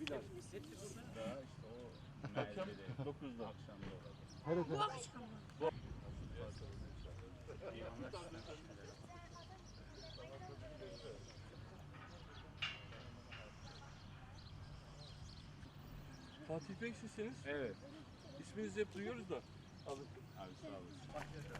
Bilal. Akşam 9'da. Bu akşam mı? Fatih Bey sizsiniz. Evet. İsminizi hep duyuyoruz da. Alın. Abi sağ olasın.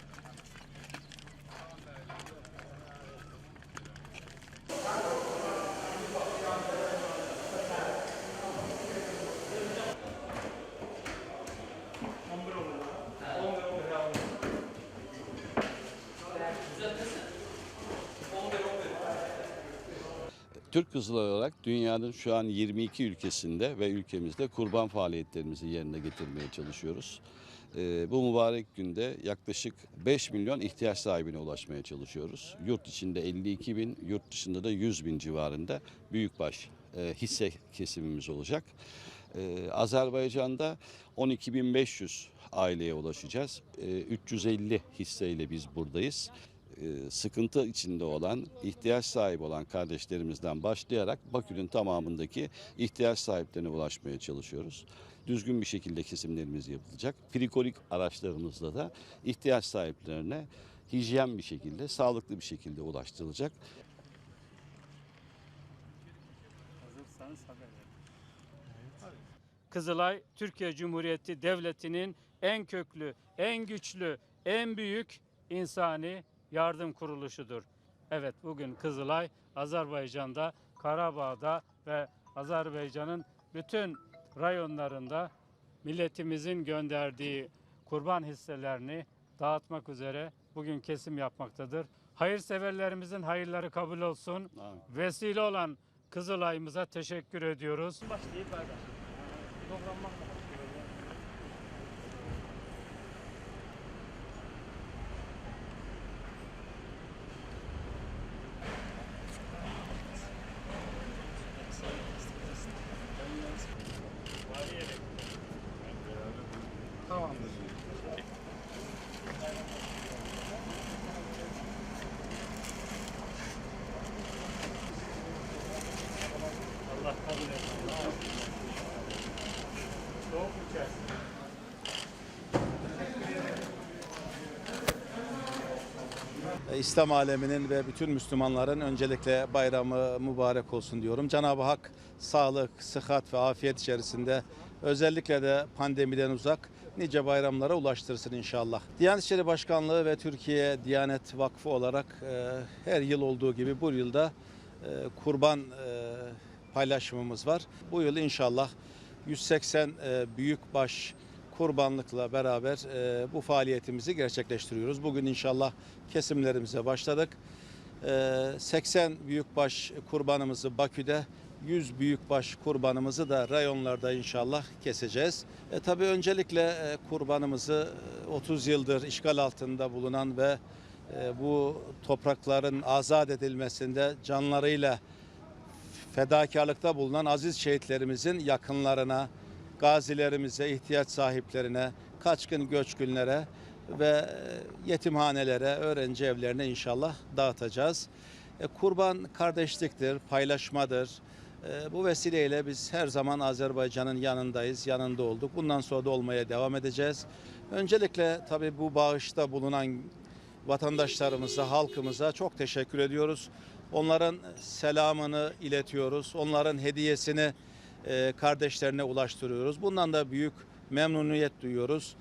Türk Kızılayı olarak dünyanın şu an 22 ülkesinde ve ülkemizde kurban faaliyetlerimizi yerine getirmeye çalışıyoruz. Ee, bu mübarek günde yaklaşık 5 milyon ihtiyaç sahibine ulaşmaya çalışıyoruz. Yurt içinde 52 bin, yurt dışında da 100 bin civarında büyükbaş e, hisse kesimimiz olacak. Ee, Azerbaycan'da 12.500 aileye ulaşacağız. Ee, 350 hisseyle biz buradayız sıkıntı içinde olan, ihtiyaç sahibi olan kardeşlerimizden başlayarak Bakü'nün tamamındaki ihtiyaç sahiplerine ulaşmaya çalışıyoruz. Düzgün bir şekilde kesimlerimiz yapılacak. Frikolik araçlarımızla da ihtiyaç sahiplerine hijyen bir şekilde, sağlıklı bir şekilde ulaştırılacak. Kızılay Türkiye Cumhuriyeti Devleti'nin en köklü, en güçlü, en büyük insani yardım kuruluşudur. Evet bugün Kızılay Azerbaycan'da, Karabağ'da ve Azerbaycan'ın bütün rayonlarında milletimizin gönderdiği kurban hisselerini dağıtmak üzere bugün kesim yapmaktadır. Hayırseverlerimizin hayırları kabul olsun. Amin. Vesile olan Kızılay'ımıza teşekkür ediyoruz. Allah kabul etsin. Soğuk içersin. E, İslam aleminin ve bütün Müslümanların öncelikle bayramı mübarek olsun diyorum. Cenab-ı Hak sağlık, sıhhat ve afiyet içerisinde özellikle de pandemiden uzak nice bayramlara ulaştırsın inşallah. Diyanet İşleri Başkanlığı ve Türkiye Diyanet Vakfı olarak e, her yıl olduğu gibi bu yılda e, kurban e, paylaşımımız var. Bu yıl inşallah 180 e, büyükbaş kurbanlıkla beraber e, bu faaliyetimizi gerçekleştiriyoruz. Bugün inşallah kesimlerimize başladık. E, 80 büyükbaş kurbanımızı Bakü'de, 100 büyükbaş kurbanımızı da rayonlarda inşallah keseceğiz. E, tabii öncelikle e, kurbanımızı e, 30 yıldır işgal altında bulunan ve e, bu toprakların azat edilmesinde canlarıyla fedakarlıkta bulunan aziz şehitlerimizin yakınlarına, gazilerimize, ihtiyaç sahiplerine, kaçkın göçkünlere ve e, yetimhanelere, öğrenci evlerine inşallah dağıtacağız. E, Kurban kardeşliktir, paylaşmadır. E, Bu vesileyle biz her zaman Azerbaycan'ın yanındayız, yanında olduk. Bundan sonra da olmaya devam edeceğiz. Öncelikle tabii bu bağışta bulunan vatandaşlarımıza, halkımıza çok teşekkür ediyoruz. Onların selamını iletiyoruz. Onların hediyesini e, kardeşlerine ulaştırıyoruz. Bundan da büyük memnuniyet duyuyoruz.